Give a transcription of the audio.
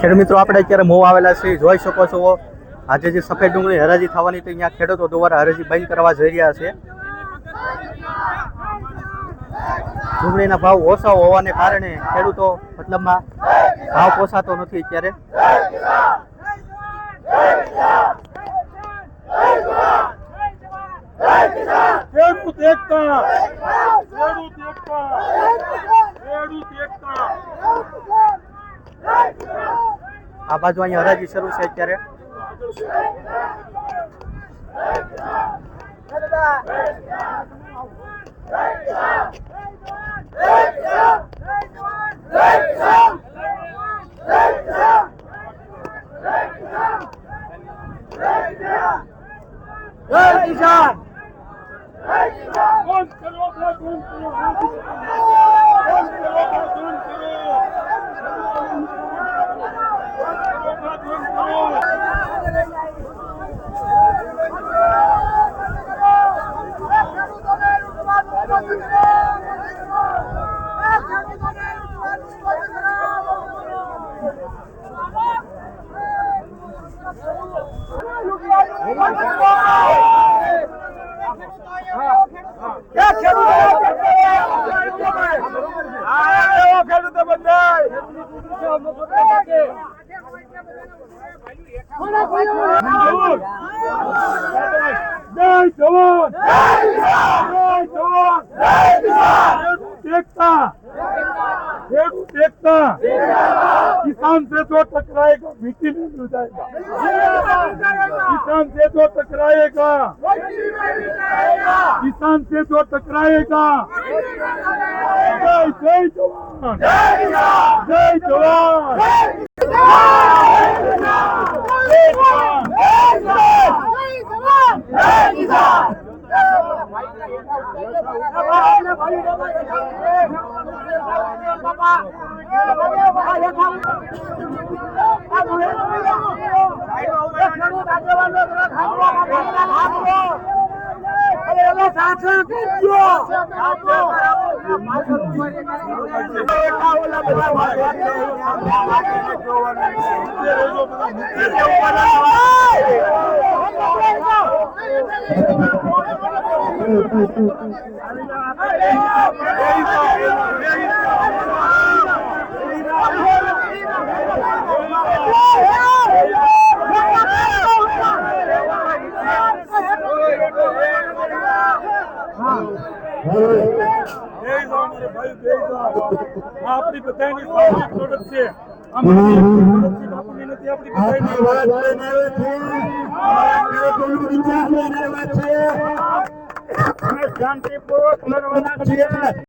ખેડૂત મિત્રો, આપણે અત્યારે મોં આવેલા છે જોઈ શકો છો. આજે જે સફેદ ડુંગળી હરાજી થવાની તો અહીંયા ખેડૂતો દ્વારા હરાજી બંધ કરવા જઈ રહ્યા છે. ડુંગળીના ભાવ ઓછા હોવાને કારણે ખેડૂતો મતલબમાં ભાવ પોસાતો નથી અત્યારે. ખેડૂત એકતા ખેડૂત એકતા ખેડૂત એકતા આ બાજુ અહીંયા હરાજી શરૂ છે અત્યારે. બંધ કરો ભાઈ, બંધ કરો બંધ કરો બંધ કરો બંધ કરો. ખેડૂતો બંધાય જય જવાન જય જવાન ખેડૂત એકતા ખેડૂત એકતા किसान से जो टकराएगा मिट्टी में मिल जाएगा किसान से जो टकराएगा किसान से जो टकराएगा जय जय जवान जय जवान સાચા કરજો ખેડૂતોનું વિચાર બનાવે છે અમે શાંતિપૂર્વક લડવાના છીએ